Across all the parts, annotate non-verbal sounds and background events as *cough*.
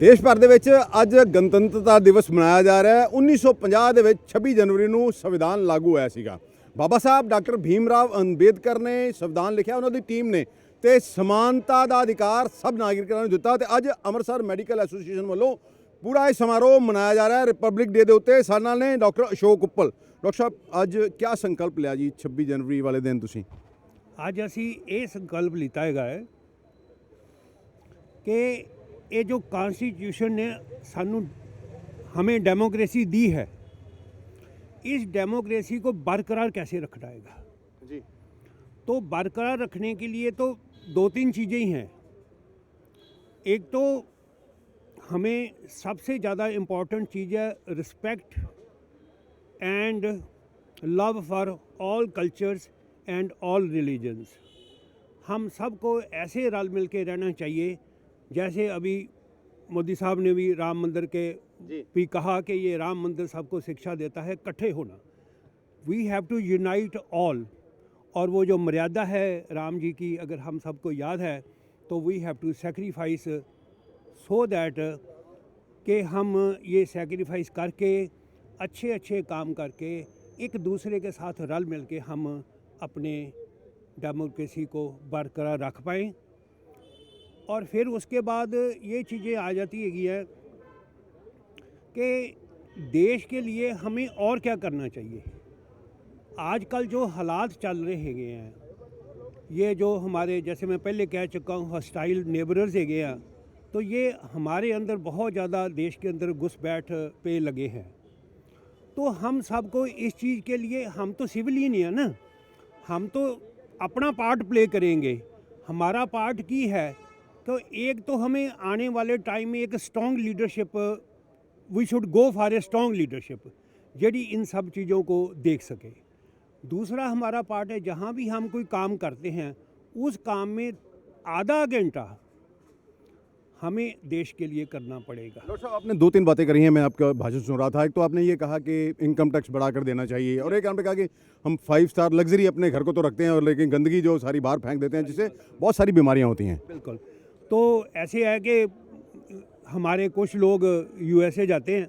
ਦੇਸ਼ ਭਰ ਦੇ ਵਿੱਚ ਅੱਜ ਗਣਤੰਤਰਤਾ ਦਿਵਸ ਮਨਾਇਆ ਜਾ ਰਿਹਾ ਹੈ। 1950 ਦੇ ਵਿੱਚ 26 ਜਨਵਰੀ ਨੂੰ ਸੰਵਿਧਾਨ ਲਾਗੂ ਹੋਇਆ ਸੀਗਾ। ਬਾਬਾ ਸਾਹਿਬ ਡਾਕਟਰ ਭੀਮ ਰਾਵ ਅੰਬੇਦਕਰ ਨੇ ਸੰਵਿਧਾਨ ਲਿਖਿਆ, ਉਹਨਾਂ ਦੀ ਟੀਮ ਨੇ ਤੇ ਸਮਾਨਤਾ ਦਾ ਅਧਿਕਾਰ ਸਭ ਨਾਗਰਿਕਾਂ ਨੂੰ ਦਿੱਤਾ ਤੇ ਅੱਜ ਅੰਮ੍ਰਿਤਸਰ ਮੈਡੀਕਲ ਐਸੋਸੀਏਸ਼ਨ ਵੱਲੋਂ ਪੂਰਾ ਇਹ ਸਮਾਰੋਹ ਮਨਾਇਆ ਜਾ ਰਿਹਾ ਹੈ। ਰਿਪਬਲਿਕ ਡੇ ਦੇ ਉੱਤੇ ਸਾਡੇ ਨਾਲ ਨੇ ਡਾਕਟਰ ਅਸ਼ੋਕ ਉੱਪਲ। ਡਾਕਟਰ ਸਾਹਿਬ, ਅੱਜ ਕੀ ਸੰਕਲਪ ਲਿਆ ਜੀ 26 ਜਨਵਰੀ ਵਾਲੇ ਦਿਨ ਤੁਸੀਂ? ਅੱਜ ਅਸੀਂ ਇਹ ਸੰਕਲਪ ਲਿੱਤਾ ਹੈਗਾ ਹੈ ਕਿ ਇਹ ਜੋ ਕਨਸਟੀਟਿਊਸ਼ਨ ਨੇ ਸਾਨੂੰ हमें डेमोक्रेसी दी है इस डेमोक्रेसी को बरकरार कैसे रखना हैगा ਜੀ तो बरकरार रखने के लिए तो दो तीन चीज़ें ही हैं एक तो हमें सबसे ज़्यादा इम्पोर्टेंट चीज़ है respect and love for all cultures and all religions हम सबको ऐसे रल मिल के रहना चाहिए जैसे अभी मोदी साहब ने भी राम मंदिर के भी कहा कि ये राम मंदिर सबको शिक्षा देता है इकट्ठे होना। We have to unite all और वो जो मर्यादा है राम जी की अगर हम सबको याद है तो we have to sacrifice so that कि हम ये सेक्रीफाइस करके अच्छे अच्छे काम करके एक दूसरे के साथ रल मिल के हम अपने डेमोक्रेसी को बरकरार रख पाएँ। और फिर उसके बाद ये चीज़ें आ जाती हैगी है कि देश के लिए हमें और क्या करना चाहिए। आजकल जो हालात चल रहे हैं, ये जो हमारे, जैसे मैं पहले कह चुका हूँ हॉस्टाइल नेबरर्स हैं तो ये हमारे अंदर बहुत ज़्यादा देश के अंदर घुसपैठ पे लगे हैं। तो हम सबको इस चीज़ के लिए, हम तो सिविलियन ही है ना, हम तो अपना पार्ट प्ले करेंगे। हमारा पार्ट की है तो एक तो हमें आने वाले टाइम में एक strong leadership we should go for a strong leadership JD इन सब चीज़ों को देख सके। दूसरा हमारा पार्ट है जहाँ भी हम कोई काम करते हैं उस काम में आधा घंटा हमें देश के लिए करना पड़ेगा। डॉक्टर साहब आपने दो तीन बातें करी हैं मैं आपका भाषण सुन रहा था। एक तो आपने ये कहा कि इनकम टैक्स बढ़ाकर देना चाहिए और एक पे कहा कि हम फाइव स्टार लग्जरी अपने घर को तो रखते हैं और लेकिन गंदगी जो सारी बाहर फेंक देते हैं जिससे बहुत सारी बीमारियाँ होती हैं। बिल्कुल। तो ऐसे है कि हमारे कुछ लोग यूएसए जाते हैं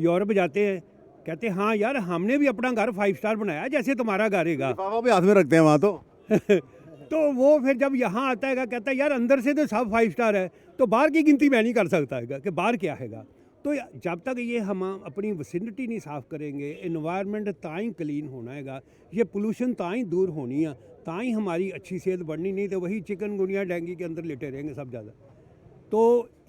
यूरोप जाते हैं कहते हैं हाँ यार हमने भी अपना घर फाइव स्टार बनाया जैसे तुम्हारा घर है पापा भी हाथ में रखते हैं वहाँ तो। *laughs* तो वो फिर जब यहाँ आता है कहता है यार अंदर से तो सब फाइव स्टार है तो बाहर की गिनती मैं नहीं कर सकता है कि बाहर क्या हैगा तो जब तक ये हम अपनी वसिनिटी नहीं साफ़ करेंगे इन्वायरमेंट ताई क्लीन होना हैगा। ये पोल्यूशन ताई दूर होनी है, ताई हमारी अच्छी सेहत बढ़नी, नहीं तो वही चिकन गुनिया डेंगू के अंदर लेटे रहेंगे सब ज़्यादा। तो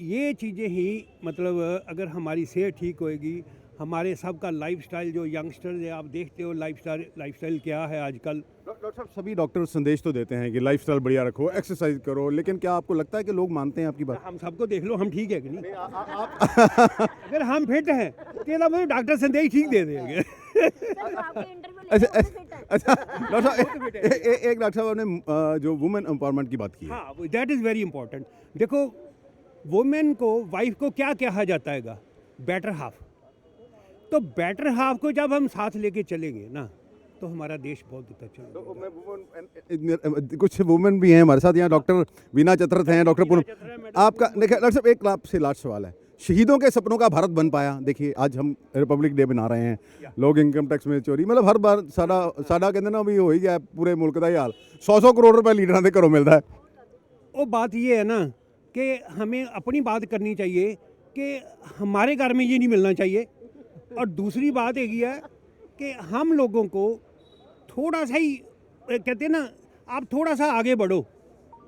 ये चीज़ें ही मतलब अगर हमारी सेहत ठीक होएगी, हमारे सबका लाइफस्टाइल जो यंगस्टर्स है, आप देखते हो लाइफ स्टाइल लाइफ स्टाइल क्या है आजकल? डॉक्टर साहब सभी डॉक्टर संदेश तो देते हैं कि लाइफ बढ़िया रखो एक्सरसाइज करो लेकिन क्या आपको लगता है कि लोग मानते हैं आपकी बात? हम सबको देख लो हम ठीक है कि नहीं? *laughs* अगर हम फिट हैं तो तेरा तो मुझे डॉक्टर संदेश ठीक दे देंगे। *laughs* अच्छा डॉक्टर अच्छा, साहब एक डॉक्टर साहब ने जो वुमेन एम्पावरमेंट की बात की दैट इज़ वेरी इंपॉर्टेंट देखो वुमेन को वाइफ को क्या कहा जाता है बेटर हाफ़ तो बेटर हाफ़ को जब हम साथ लेके चलेंगे ना तो हमारा देश बहुत ऊपर चलेगा कुछ वुमेन भी हैं हमारे साथ यहाँ डॉक्टर वीना चतरथ हैं डॉक्टर पूनम चतरा है, मैडम। आपका देखिए डॉक्टर साहब एक आपसे लास्ट सवाल है शहीदों के सपनों का भारत बन पाया देखिए आज हम रिपब्लिक डे बना रहे हैं लोग इनकम टैक्स में चोरी मतलब हर बार ਸਾਡਾ ਸਾਡਾ ਕਹਿੰਦੇ ਨਾ ਵੀ ਹੋ ਹੀ ਗਿਆ ਪੂਰੇ ਮੁਲਕ ਦਾ ਹੀ ਹਾਲ 100-100 ਕਰੋੜ ਰੁਪਏ ਲੀਡਰਾਂ ਦੇ ਘਰੋਂ ਮਿਲਦਾ ਹੈ वो बात ये है ना कि हमें अपनी बात करनी चाहिए कि हमारे घर में ये नहीं मिलना चाहिए और दूसरी बात एक है कि हम लोगों को थोड़ा सा ही ए, कहते हैं ना आप थोड़ा सा आगे बढ़ो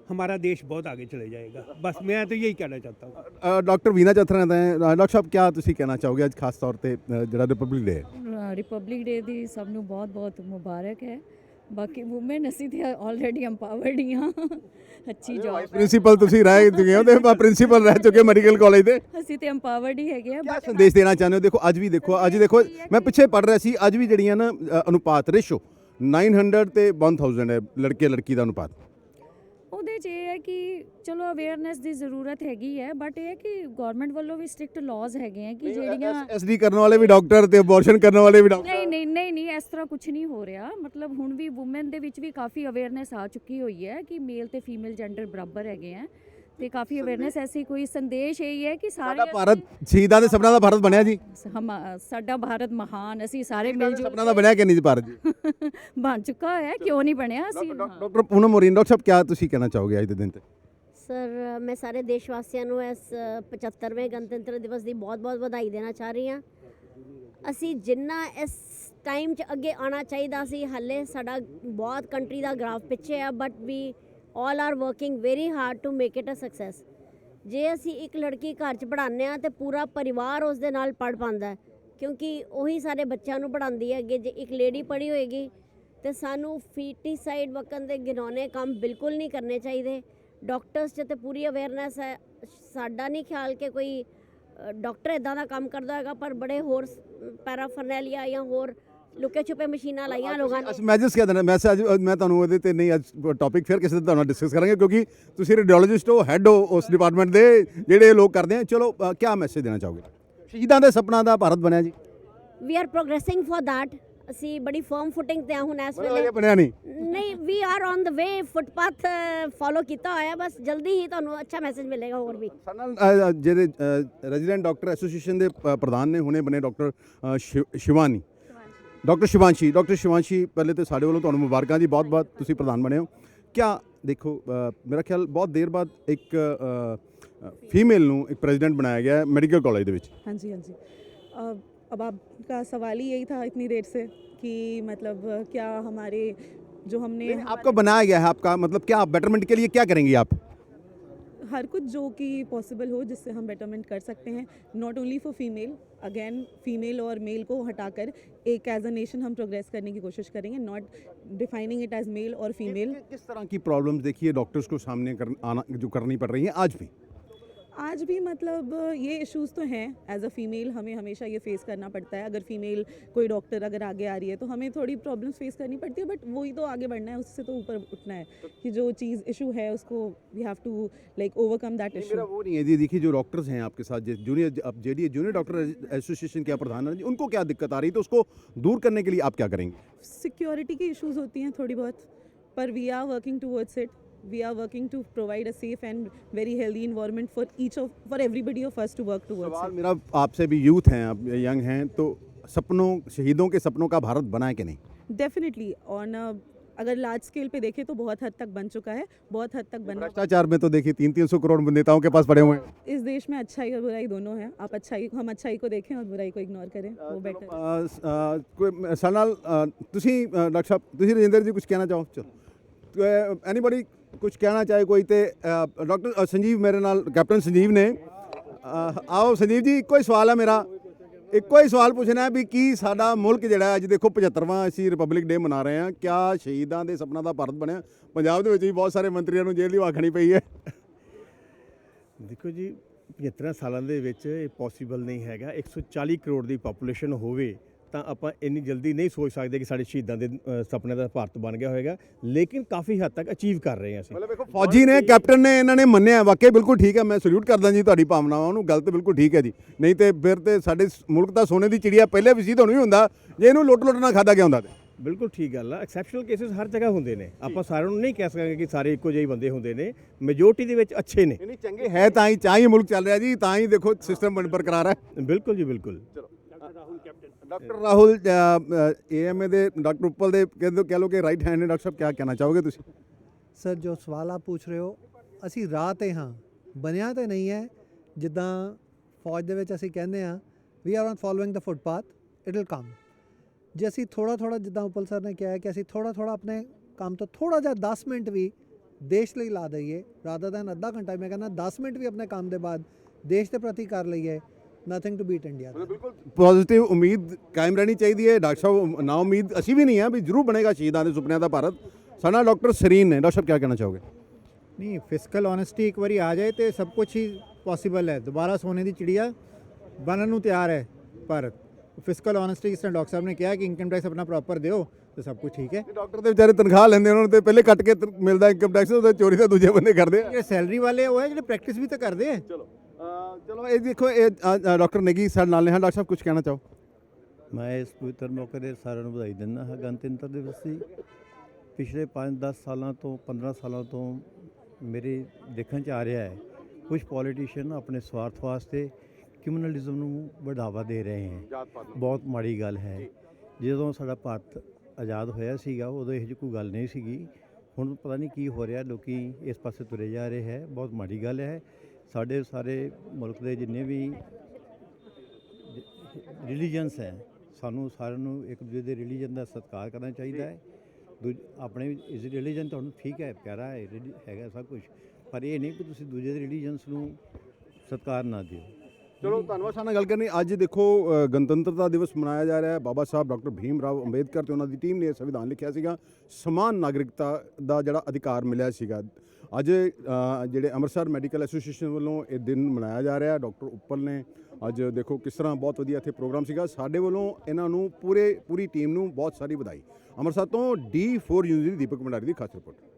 हमारा देश बहुत आगे चले जाएगा बस मैं तो यही कहना चाहता हूँ ਅ, ਡਾਕਟਰ ਵੀਨਾ ਚਤਰਥ ਹੈ ਡਾਕਟਰ ਸਾਹਿਬ ਕੀ ਤੁਸੀਂ ਕਹਿਣਾ ਚਾਹੋਗੇ ਅੱਜ ਖਾਸ ਤੌਰ ਤੇ ਅ, ਜਿਹੜਾ ਰਿਪਬਲਿਕ ਡੇ ਹੈ ਰਿਪਬਲਿਕ ਡੇ ਦੀ ਸਭ ਨੂੰ ਬਹੁਤ-ਬਹੁਤ ਮੁਬਾਰਕ ਹੈ ਬਾਕੀ ਔਮਨ ਅਸੀਂ ਤੇ ਆਲਰੇਡੀ ਐਮਪਾਵਰਡ ਹੀ ਹਾਂ ਅੱਛੀ ਜੌਬ ਪ੍ਰਿੰਸੀਪਲ ਤੁਸੀਂ ਰਹਿ ਚੁੱਕੇ ਹੋ ਤੇ ਪ੍ਰਿੰਸੀਪਲ ਰਹਿ ਚੁੱਕੇ ਮੈਡੀਕਲ ਕਾਲਜ ਦੇ ਅਸੀਂ ਤੇ ਐਮਪਾਵਰਡ ਹੀ ਹੈਗੇ ਆ ਕੀ ਸੰਦੇਸ਼ ਦੇਣਾ ਚਾਹੁੰਦੇ ਹੋ ਦੇਖੋ ਅੱਜ ਵੀ ਦੇਖੋ ਅੱਜ ਦੇਖੋ ਮੈਂ ਪਿੱਛੇ ਪੜ ਰਿਹਾ ਸੀ ਅੱਜ ਵੀ ਜਿਹੜੀਆਂ ਨਾ ਅ, ਅਨੁਪਾਤ ਰੇਸ਼ੋ 900 ਤੇ 1000 ਹੈ ਲੜਕੇ ਲੜਕੀ ਦਾ ਅਨੁਪਾਤ। ਉਹਦੇ 'ਚ ਇਹ ਹੈ ਕਿ ਚਲੋ ਅਵੇਅਰਨੈਸ ਦੀ ਜ਼ਰੂਰਤ ਹੈਗੀ ਹੈ ਬਟ ਇਹ ਹੈ ਕਿ ਗਵਰਨਮੈਂਟ ਵੱਲੋਂ ਵੀ ਸਟ੍ਰਿਕਟ ਲਾਜ਼ ਹੈਗੇ ਆ ਕਿ ਜਿਹੜੀਆਂ ਐਸਡੀ ਕਰਨ ਵਾਲੇ ਵੀ ਡਾਕਟਰ ਤੇ ਅਬੋਰਸ਼ਨ ਕਰਨ ਵਾਲੇ ਵੀ ਡਾਕਟਰ ਨਹੀਂ ਨਹੀਂ ਨਹੀਂ ਨਹੀਂ ਇਸ ਤਰ੍ਹਾਂ ਕੁਝ ਨਹੀਂ ਹੋ ਰਿਹਾ। ਮਤਲਬ ਹੁਣ ਵੀ ਔਮਨ ਦੇ ਵਿੱਚ ਵੀ ਕਾਫੀ ਅਵੇਅਰਨੈਸ ਆ ਚੁੱਕੀ ਹੋਈ ਹੈ ਕਿ ਮੇਲ ਤੇ ਫੀਮੇਲ ਜੈਂਡਰ ਬਰਾਬਰ ਹੈਗੇ ਆ। ਤੇ ਕਾਫੀ ਅਵੇਅਰਨੈਸ ਐਸੀ ਕੋਈ ਸੰਦੇਸ਼ ਇਹ ਹੈ ਕਿ ਸਾਰੇ ਸਾਡਾ ਭਾਰਤ ਸ਼ਹੀਦਾਂ ਦੇ ਸਪਨਾ ਦਾ ਭਾਰਤ ਬਣਿਆ ਜੀ। ਹਮਾ- ਸਾਡਾ ਭਾਰਤ ਮਹਾਨ ਅਸੀਂ ਸਾਰੇ ਮਿਲ ਜੁਲ ਸਪਨਾ ਦਾ ਬਣਿਆ ਕਿ ਨਹੀਂ ਜੀ ਭਾਰਤ ਜੀ? *laughs* ਬਣ ਚੁੱਕਾ ਹੈ ਕਿਉਂ ਨਹੀਂ ਬਣਿਆ ਅਸੀਂ? ਡਾਕਟਰ ਪੂਨਮ ਮੋਰੀਨ ਡਾਕਟਰ ਸਾਹਿਬ ਕਿਆ ਤੁਸੀਂ ਕਹਿਣਾ ਚਾਹੋਗੇ ਅੱਜ ਦੇ ਦਿਨ ਤੇ? ਸਰ ਮੈਂ ਸਾਰੇ ਦੇਸ਼ ਵਾਸੀਆਂ ਨੂੰ ਇਸ ਅ, 75ਵੇਂ ਗਣਤੰਤਰ ਦਿਵਸ ਦੀ ਬਹੁਤ-ਬਹੁਤ ਵਧਾਈ ਦੇਣਾ ਚਾਹ ਰਹੀ ਹਾਂ। ਅਸੀਂ ਜਿੰਨਾ ਇਸ ਟਾਈਮ 'ਚ ਅੱਗੇ ਆਉਣਾ ਚਾਹੀਦਾ ਸੀ ਹਾਲੇ ਸਾਡਾ ਬਹੁਤ ਕੰਟਰੀ ਦਾ ਗ੍ਰਾਫ ਪਿੱਛੇ ਆ but we all are working very hard to make it a success ਜੇ ਅਸੀਂ ਇੱਕ ਲੜਕੀ ਘਰ 'ਚ ਪੜ੍ਹਾਉਂਦੇ ਆ ਤੇ ਪੂਰਾ ਪਰਿਵਾਰ ਉਸ ਦੇ ਨਾਲ ਪੜ੍ਹ ਪਾਉਂਦਾ ਕਿਉਂਕਿ ਉਹੀ ਸਾਰੇ ਬੱਚਿਆਂ ਨੂੰ ਪੜ੍ਹਾਉਂਦੀ ਹੈ ਅੱਗੇ ਜੇ ਇੱਕ ਲੇਡੀ ਪੜ੍ਹੀ ਹੋਏਗੀ ਤੇ ਸਾਨੂੰ ਫੀਟੀਸਾਈਡ ਵਕਨ ਦੇ ਗਿਨੌਨੇ ਕੰਮ ਬਿਲਕੁਲ ਨਹੀਂ ਕਰਨੇ ਚਾਹੀਦੇ। ਡਾਕਟਰਸ 'ਚ ਤੇ ਪੂਰੀ ਅਵੇਅਰਨੈਸ ਹੈ ਸਾਡਾ ਨਹੀਂ ਖਿਆਲ ਕਿ ਕੋਈ ਅ, ਡਾਕਟਰ ਇਦਾਂ ਦਾ ਕੰਮ ਕਰਦਾ ਹੋਏਗਾ ਪਰ ਬੜੇ ਹੋਰ ਪੈਰਾਫਰਨੈਲੀਆ ਜਾਂ ਹੋਰ ਲੁਕੇ ਛੁਪੇ ਮਸ਼ੀਨਾਂ ਲਾਈਆਂ ਲੋਕਾਂ ਨੇ। ਅੱਛਾ ਮੈਂ just ਕਹਿ ਦੇਣਾ ਮੈਂ ਅੱਜ ਮੈਂ ਤੁਹਾਨੂੰ ਇਹਦੇ ਤੇ ਨਹੀਂ ਅੱਜ ਟੌਪਿਕ ਫਿਰ ਕਿਸੇ ਦਿਨ ਤੁਹਾਨੂੰ ਡਿਸਕਸ ਕਰਾਂਗੇ ਕਿਉਂਕਿ ਤੁਸੀਂ ਰੇਡੀਓਲੋਜਿਸਟ ਹੋ ਹੈੱਡ ਹੋ ਉਸ ਡਿਪਾਰਟਮੈਂਟ ਦੇ ਜਿਹੜੇ ਲੋਕ ਕਰਦੇ ਆ ਚਲੋ ਕੀ ਮੈਸੇਜ ਦੇਣਾ ਚਾਹੋਗੇ? ਸ਼ਹੀਦਾਂ ਦੇ ਸੁਪਨਾ ਦਾ ਭਾਰਤ ਬਣਿਆ ਜੀ। We are progressing for that ਅਸੀਂ ਬੜੀ ਫਰਮ ਫੁਟਿੰਗ ਤੇ ਆ ਹੁਣ ਇਸ ਵੇਲੇ। ਇਹ ਬਣਿਆ ਨਹੀਂ। ਨਹੀਂ we are on the way footpath follow ਕੀਤਾ ਹੋਇਆ ਬਸ ਜਲਦੀ ਹੀ ਤੁਹਾਨੂੰ ਅੱਛਾ ਮੈਸੇਜ ਮਿਲੇਗਾ ਹੋਰ ਵੀ। ਸਾਡੇ ਨਾਲ ਅ, ਅ, ਜਿਹੜੇ ਰੈਜ਼ੀਡੈਂਟ ਡਾਕਟਰ ਐਸੋਸੀਏਸ਼ਨ ਦੇ ਪ- ਪ੍ਰਧਾਨ ਨੇ ਹੁਣੇ ਬਣੇ doctor Shivani. Doctor Shivanshi doctor Shivanshi ਪਹਿਲੇ ਤੇ ਸਾਡੇ ਵੱਲੋਂ ਤੁਹਾਨੂੰ ਮੁਬਾਰਕਾਂ ਜੀ ਬਹੁਤ ਬਹੁਤ ਤੁਸੀਂ ਪ੍ਰਧਾਨ ਬਣੇ ਹੋ ਕਿਆ ਦੇਖੋ ਅ, ਮੇਰਾ ਖਿਆਲ ਬਹੁਤ ਦੇਰ ਬਾਅਦ ਇੱਕ ਫੀਮੇਲ ਨੂੰ ਇੱਕ ਪ੍ਰੈਜ਼ੀਡੈਂਟ ਬਣਾਇਆ ਗਿਆ ਹੈ ਮੈਡੀਕਲ ਕਾਲਜ ਦੇ ਵਿੱਚ हाँ जी हाँ जी अब अब आपका सवाल ही यही था इतनी देर से कि मतलब अ, क्या हमारे जो हमने आपको बनाया गया है आपका मतलब क्या बेटरमेंट के लिए क्या करेंगे आप हर कुछ जो कि पॉसिबल हो जिससे हम बेटरमेंट कर सकते हैं not only for female again female और मेल को हटाकर एक एज अ नेशन हम प्रोग्रेस करने की कोशिश करेंगे not defining it as male और फीमेल किस तरह की प्रॉब्लम्स देखिए डॉक्टर्स को सामने कर, आना जो करनी पड़ रही है आज भी? आज भी मतलब ये इश्यूज़ तो हैं. एज अ फीमेल हमें हमेशा ये फेस करना पड़ता है. अगर फीमेल कोई डॉक्टर अगर आगे आ रही है तो हमें थोड़ी प्रॉब्लम्स फेस करनी पड़ती है बट वही तो आगे बढ़ना है उससे तो ऊपर उठना है कि जो चीज़ इशू है उसको we have to like overcome that मेरा इशू वो नहीं है। जी देखिए जो डॉक्टर्स हैं आपके साथ जूनियर अब जेडी जूनियर डॉक्टर एसोसिएशन के प्रधान जी उनको क्या दिक्कत आ रही है? तो उसको दूर करने के लिए आप क्या करेंगे? सिक्योरिटी की इशूज़ होती हैं थोड़ी बहुत पर we are working towards it we are working to provide a safe and very healthy environment for each of for everybody of us to work towards सवाल इट मेरा आपसे भी यूथ हैं आप यंग हैं तो सपनों शहीदों के सपनों का भारत बना है कि नहीं डेफिनेटली ऑन अगर लार्ज स्केल पे देखें तो बहुत हद तक बन चुका है बहुत हद तक बनना भ्रष्टाचार में तो देखिए तीन तीन सौ करोड़ नेताओं के पास पड़े हुए हैं इस देश में अच्छाई और बुराई दोनों है आप अच्छाई हम अच्छाई को देखें और बुराई को इग्नोर करें वो बेटर ਅ, ਸ- ਅ, ਕੋਈ ਸਾਡੇ ਨਾਲ ਅ, ਤੁਸੀਂ ਅ, ਡਾਕਟਰ ਸਾਹਿਬ ਤੁਸੀਂ ਰਜਿੰਦਰ ਜੀ ਕੁਝ ਕਹਿਣਾ ਚਾਹੋ ਚਲੋ ਐਨੀਬਾਡੀ ਕੁਝ ਕਹਿਣਾ ਚਾਹੇ ਕੋਈ ਤੇ ਡਾਕਟਰ ਸੰਜੀਵ ਮੇਰੇ ਨਾਲ, ਕੈਪਟਨ ਸੰਜੀਵ ਨੇ। ਆਓ ਸੰਜੀਵ ਜੀ, ਇੱਕੋ ਹੀ ਸਵਾਲ ਹੈ ਮੇਰਾ। ਇੱਕੋ ਹੀ ਸਵਾਲ ਪੁੱਛਣਾ ਹੈ ਵੀ ਕੀ ਸਾਡਾ ਮੁਲਕ ਜਿਹੜਾ ਅੱਜ ਦੇਖੋ 75ਵਾਂ ਅਸੀਂ ਰਿਪਬਲਿਕ ਡੇ ਮਨਾ ਰਹੇ ਹਾਂ। ਕਿਆ ਸ਼ਹੀਦਾਂ ਦੇ ਸੁਪਨਾ ਦਾ ਭਾਰਤ ਬਣਿਆ? ਪੰਜਾਬ ਦੇ ਵਿੱਚ ਵੀ ਬਹੁਤ ਸਾਰੇ ਮੰਤਰੀਆਂ ਨੂੰ ਜੇਲ੍ਹ ਦੀ ਵਾਖਣੀ ਪਈ ਹੈ। ਦੇਖੋ ਜੀ 75 ਸਾਲਾਂ ਦੇ ਵਿੱਚ ਇਹ ਪੋਸੀਬਲ ਨਹੀਂ ਹੈਗਾ। 140 ਕਰੋੜ ਦੀ ਪਾਪੂਲੇਸ਼ਨ ਹੋਵੇ ਤਾਂ ਆਪਾਂ ਇੰਨੀ ਜਲਦੀ ਨਹੀਂ ਸੋਚ ਸਕਦੇ ਕਿ ਸਾਡੇ ਸ਼ਹੀਦਾਂ ਦੇ ਅ, ਸੁਪਨੇ ਦਾ ਭਾਰਤ ਬਣ ਗਿਆ ਹੋਵੇਗਾ ਲੇਕਿਨ ਕਾਫੀ ਹੱਦ ਤੱਕ ਅਚੀਵ ਕਰ ਰਹੇ ਹਾਂ ਅਸੀਂ। ਮਤਲਬ ਵੇਖੋ ਫੌਜੀ ਨੇ ਕੈਪਟਨ ਨੇ ਇਹਨਾਂ ਨੇ ਮੰਨਿਆ ਵਾਕਈ ਬਿਲਕੁਲ ਠੀਕ ਹੈ ਮੈਂ ਸਲੂਟ ਕਰਦਾ ਜੀ ਤੁਹਾਡੀ ਭਾਵਨਾਵਾਂ ਨੂੰ ਗੱਲ ਤੇ ਬਿਲਕੁਲ ਠੀਕ ਹੈ ਜੀ। ਨਹੀਂ ਤੇ ਫਿਰ ਤੇ ਸਾਡੇ ਸ- ਮੁਲਕ ਦਾ ਸੋਨੇ ਦੀ ਚਿੜੀਆ ਪਹਿਲੇ ਵੀ ਸੀ ਤੁਹਾਨੂੰ ਹੀ ਹੁੰਦਾ ਜੇ ਇਹਨੂੰ ਲੁੱਟ ਲੁੱਟ ਨਾ ਖਾਦਾ ਗਿਆ ਹੁੰਦਾ ਤੇ। ਬਿਲਕੁਲ ਠੀਕ ਗੱਲ ਆ ਐਕਸੈਪਸ਼ਨਲ ਕੇਸਿਸ ਹਰ ਜਗ੍ਹਾ ਹੁੰਦੇ ਨੇ। ਆਪਾਂ ਸਾਰਿਆਂ ਨੂੰ ਨਹੀਂ ਕਹਿ ਸਕਦੇ ਕਿ ਸਾਰੇ ਇੱਕੋ ਜਿਹੇ ਹੀ ਬੰਦੇ ਹੁੰਦੇ ਨੇ ਮੈਜੋਰਟੀ ਦੇ ਵਿੱਚ ਅੱਛੇ ਨੇ। ਨਹੀਂ ਚੰਗੇ ਹੈ ਤਾਂ ਹੀ ਚਾਹੀ ਮੁਲਕ ਚੱਲ ਰਿਹਾ ਜੀ ਤਾਂ ਹੀ ਦੇਖੋ ਸਿਸਟਮ ਬਣ ਬਰਕਰਾਰ ਹੈ। ਬਿਲਕੁਲ ਜੀ ਬਿਲकुल ਡਾਕਟਰ ਰਾਹੁਲ ਏਐਮਏ ਦੇ ਡਾਕਟਰ ਉੱਪਲ ਦੇ ਕਹਿੰਦੇ ਕਹਿ ਲੋ ਕਿ ਰਾਈਟ ਹੈਂਡ ਨੇ ਡਾਕਟਰ ਸਾਹਿਬ ਕੀ ਕਹਿਣਾ ਚਾਹੋਗੇ ਤੁਸੀਂ? ਸਰ ਜੋ ਸਵਾਲ ਆਪ ਪੁੱਛ ਰਹੇ ਹੋ ਅਸੀਂ ਰਾਹ ਤੇ ਹਾਂ। ਬਣਿਆ ਤੇ ਨਹੀਂ ਹੈ। ਜਿੱਦਾਂ ਫੌਜ ਦੇ ਵਿੱਚ ਅਸੀਂ ਕਹਿੰਦੇ ਹਾਂ we are on following the footpath it will come ਜੇ ਅਸੀਂ ਥੋੜਾ ਥੋੜਾ ਜਿੱਦਾਂ ਉਪਲ ਸਰ ਨੇ ਕਿਹਾ ਹੈ ਕਿ ਅਸੀਂ ਥੋੜਾ ਥੋੜਾ ਆਪਣੇ ਕੰਮ ਤੋਂ ਥੋੜਾ ਜਿਹਾ 10 ਮਿੰਟ ਵੀ ਦੇਸ਼ ਲਈ ਲਾ ਦਈਏ ਰਾਦਰ ਦੈਨ ਅੱਧਾ ਘੰਟਾ ਮੈਂ ਕਹਿੰਦਾ 10 ਮਿੰਟ ਵੀ ਆਪਣੇ ਕੰਮ ਦੇ ਬਾਅਦ ਦੇਸ਼ ਦੇ ਪ੍ਰਤੀ ਕਰ ਲਈਏ ਨਥਿੰਗ ਟੂ ਬੀਟ ਇੰਡੀਆ ਬਿਲਕੁਲ ਪੋਜ਼ਿਟਿਵ ਉਮੀਦ ਕਾਇਮ ਰਹਿਣੀ ਚਾਹੀਦੀ ਹੈ। ਡਾਕਟਰ ਸਾਹਿਬ ਨਾ ਉਮੀਦ ਅਸੀਂ ਵੀ ਨਹੀਂ ਹੈ ਵੀ ਜ਼ਰੂਰ ਬਣੇਗਾ ਸ਼ਹੀਦਾਂ ਦੇ ਸੁਪਨਿਆਂ ਦਾ ਭਾਰਤ। ਸਾਡਾ ਡਾਕਟਰ ਸਰੀਨ ਨੇ। ਡਾਕਟਰ ਸਾਹਿਬ ਕੀ ਕਹਿਣਾ ਚਾਹੋਗੇ? ਨਹੀਂ ਫਿਸਕਲ ਓਨੈਸਟੀ ਇੱਕ ਵਾਰੀ ਆ ਜਾਏ ਤੇ ਸਭ ਕੁਝ ਹੀ ਪੋਸੀਬਲ ਹੈ। ਦੁਬਾਰਾ ਸੋਨੇ ਦੀ ਚਿੜੀਆ ਬਣਨ ਨੂੰ ਤਿਆਰ ਹੈ ਭਾਰਤ। ਫਿਸਕਲ ਓਨੈਸਟੀ ਜਿਸ ਤਰ੍ਹਾਂ ਡਾਕਟਰ ਸਾਹਿਬ ਨੇ ਕਿਹਾ ਕਿ ਇਨਕਮ ਟੈਕਸ ਆਪਣਾ ਪ੍ਰੋਪਰ ਦਿਓ ਤੇ ਸਭ ਕੁਝ ਠੀਕ ਹੈ। ਡਾਕਟਰ ਦੇ ਵਿਚਾਰੇ ਤਨਖਾਹ ਲੈਂਦੇ ਉਹਨਾਂ ਨੂੰ ਤੇ ਪਹਿਲੇ ਕੱਟ ਕੇ ਮਿਲਦਾ ਇਨਕਮ ਟੈਕਸ ਉਹਦੇ ਚੋਰੀ ਤਾਂ ਦੂਜੇ ਬੰਦੇ ਕਰਦੇ ਆ। ਜਿਹੜੇ ਸੈਲਰੀ ਵਾਲੇ ਉਹ ਹੈ ਜਿਹੜੇ ਪ੍ਰੈਕਟਿਸ ਵੀ ਤਾਂ ਕਰਦੇ ਹੈ ਚਲੋ। ਚਲੋ ਇਹ ਦੇਖੋ ਇਹ ਡਾਕਟਰ ਨੇਗੀ ਸਾਡੇ ਨਾਲ ਨੇ। ਹਾਂ ਡਾਕਟਰ ਸਾਹਿਬ ਕੁਝ ਕਹਿਣਾ ਚਾਹੋ? ਮੈਂ ਇਸ ਪਵਿੱਤਰ ਮੌਕੇ ਦੇ ਸਾਰਿਆਂ ਨੂੰ ਵਧਾਈ ਦਿੰਦਾ ਹਾਂ। ਗਣਤੰਤਰ ਦਿਵਸ ਦੀ ਪਿਛਲੇ 5-10 ਸਾਲਾਂ ਤੋਂ 15 ਸਾਲਾਂ ਤੋਂ ਮੇਰੇ ਦੇਖਣ ਚ ਆ ਰਿਹਾ ਹੈ ਕੁਝ ਪੋਲੀਟੀਸ਼ੀਅਨ ਆਪਣੇ ਸਵਾਰਥ ਵਾਸਤੇ ਕਮਿਊਨਲਿਜ਼ਮ ਨੂੰ ਵਧਾਵਾ ਦੇ ਰਹੇ ਹਨ ਬਹੁਤ ਮਾੜੀ ਗੱਲ ਹੈ। ਜਦੋਂ ਸਾਡਾ ਭਾਰਤ ਆਜ਼ਾਦ ਹੋਇਆ ਸੀਗਾ ਉਦੋਂ ਇਹੋ ਜਿਹੀ ਕੋਈ ਗੱਲ ਨਹੀਂ ਸੀਗੀ। ਹੁਣ ਪਤਾ ਨਹੀਂ ਕੀ ਹੋ ਰਿਹਾ ਲੋਕੀ ਇਸ ਪਾਸੇ ਤੁਰੇ ਜਾ ਰਹੇ ਹੈ। ਬਹੁਤ ਮਾੜੀ ਗੱਲ ਹੈ। ਸਾਡੇ ਸਾਰੇ ਮੁਲਕ ਦੇ ਜਿੰਨੇ ਵੀ ਰਿਲੀਜਨਸ ਹੈ, ਸਾਨੂੰ ਸਾਰਿਆਂ ਨੂੰ ਇੱਕ ਦੂਜੇ ਦੇ ਰਿਲੀਜਨ ਦਾ ਸਤਿਕਾਰ ਕਰਨਾ ਚਾਹੀਦਾ ਹੈ। ਦੂਜ, ਆਪਣੇ ਇਸ ਰਿਲੀਜਨ ਤੁਹਾਨੂੰ ਠੀਕ ਹੈ, ਪਿਆਰਾ ਹੈ ਹੈਗਾ ਸਭ ਕੁਝ ਪਰ ਇਹ ਨਹੀਂ ਕਿ ਤੁਸੀਂ ਦੂਜੇ ਦੇ ਰਿਲੀਜਨਸ ਨੂੰ ਸਤਿਕਾਰ ਨਾ ਦਿਓ। ਚਲੋ ਧੰਨਵਾਦ ਸਾਡੇ ਨਾਲ ਗੱਲ ਕਰਨੀ। ਅੱਜ ਦੇਖੋ ਅ, ਗਣਤੰਤਰਤਾ ਦਿਵਸ ਮਨਾਇਆ ਜਾ ਰਿਹਾ ਹੈ। ਬਾਬਾ ਸਾਹਿਬ ਡਾਕਟਰ ਭੀਮ ਰਾਓ ਅੰਬੇਦਕਰ ਤੇ ਉਹਨਾਂ ਦੀ ਟੀਮ ਨੇ ਇਹ ਸੰਵਿਧਾਨ ਲਿਖਿਆ ਸੀਗਾ। ਸਮਾਨ ਨਾਗਰਿਕਤਾ ਦਾ ਜਿਹੜਾ ਅਧਿਕਾਰ ਮਿਲਿਆ ਸੀਗਾ। ਅੱਜ ਅ, ਜਿਹੜੇ ਅੰਮ੍ਰਿਤਸਰ ਮੈਡੀਕਲ ਐਸੋਸੀਏਸ਼ਨ ਵੱਲੋਂ ਇਹ ਦਿਨ ਮਨਾਇਆ ਜਾ ਰਿਹਾ ਹੈ। ਡਾਕਟਰ ਉੱਪਲ ਨੇ ਅੱਜ ਦੇਖੋ ਕਿਸ ਤਰ੍ਹਾਂ ਬਹੁਤ ਵਧੀਆ ਇੱਥੇ ਪ੍ਰੋਗਰਾਮ ਸੀਗਾ। ਸਾਡੇ ਵੱਲੋਂ ਇਹਨਾਂ ਨੂੰ ਪੂਰੇ ਪੂਰੀ ਟੀਮ ਨੂੰ ਬਹੁਤ ਸਾਰੀ ਵਧਾਈ। ਅੰਮ੍ਰਿਤਸਰ ਤੋਂ ਡੀ4 ਨਿਊਜ਼ ਦੀ ਦੀਪਕ ਭੰਡਾਰੀ ਦੀ ਖਾਸ ਰਿਪੋਰਟ।